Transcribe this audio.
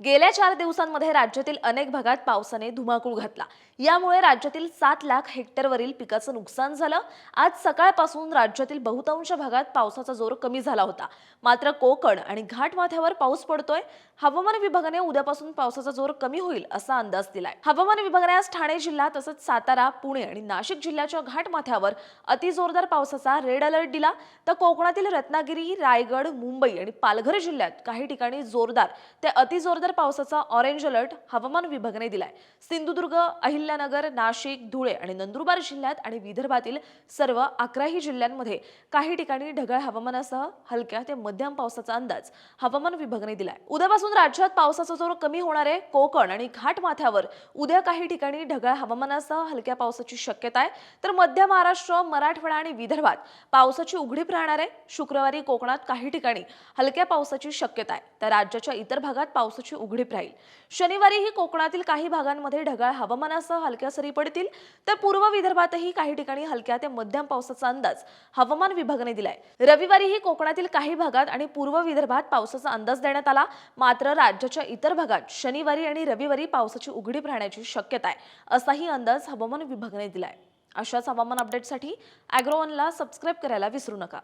गेल्या चार दिवसांमध्ये राज्यातील अनेक भागात पावसाने धुमाकूळ घातला. यामुळे राज्यातील सात लाख हेक्टरवरील पिकाचं नुकसान झालं. आज सकाळपासून राज्यातील बहुतांश भागात पावसाचा जोर कमी झाला होता. मात्र कोकण आणि घाटमाथ्यावर पाऊस पडतोय. हवामान विभागाने उद्यापासून पावसाचा जोर कमी होईल असा अंदाज दिलाय. हवामान विभागाने आज ठाणे जिल्हा तसंच सातारा पुणे आणि नाशिक जिल्ह्याच्या घाटमाथ्यावर अतिजोरदार पावसाचा रेड अलर्ट दिला. तर कोकणातील रत्नागिरी रायगड मुंबई आणि पालघर जिल्ह्यात काही ठिकाणी जोरदार ते अतिजोरदार पावसाचा ऑरेंज अलर्ट हवामान विभागाने दिलाय. सिंधुदुर्ग अहिल्यानगर नाशिक धुळे आणि नंदुरबार जिल्ह्यात आणि विदर्भातील सर्व अकराही जिल्ह्यांमध्ये काही ठिकाणी ढगाळ हवामानासह हलक्या ते मध्यम पावसाचा अंदाज हवामान विभागाने दिलाय. उद्यापासून राज्यात पावसाचा जोर कमी होणार आहे. कोकण आणि घाटमाथ्यावर उद्या काही ठिकाणी ढगाळ हवामानासह हलक्या पावसाची शक्यता आहे. तर मध्य महाराष्ट्र मराठवाडा आणि विदर्भात पावसाची उघडीप राहणार आहे. शुक्रवारी कोकणात काही ठिकाणी हलक्या पावसाची शक्यता आहे. तर राज्याच्या इतर भागात पावसाची उघडीप राहील. शनिवारीही कोकणातील काही भागांमध्ये ढगाळ हवामानासह हलक्या सरी पडतील. तर पूर्व विदर्भातही काही ठिकाणी हलक्या ते मध्यम पावसाचा अंदाज हवामान विभागाने दिलाय. रविवारीही कोकणातील काही भागात आणि पूर्व विदर्भात पावसाचा अंदाज देण्यात आला. मात्र राज्याच्या इतर भागात शनिवारी आणि रविवारी पावसाची उघडीप राहण्याची शक्यता आहे असाही अंदाज हवामान विभागाने दिलाय. अशाच हवामान अपडेटसाठी अॅग्रोवनला सबस्क्राईब करायला विसरू नका.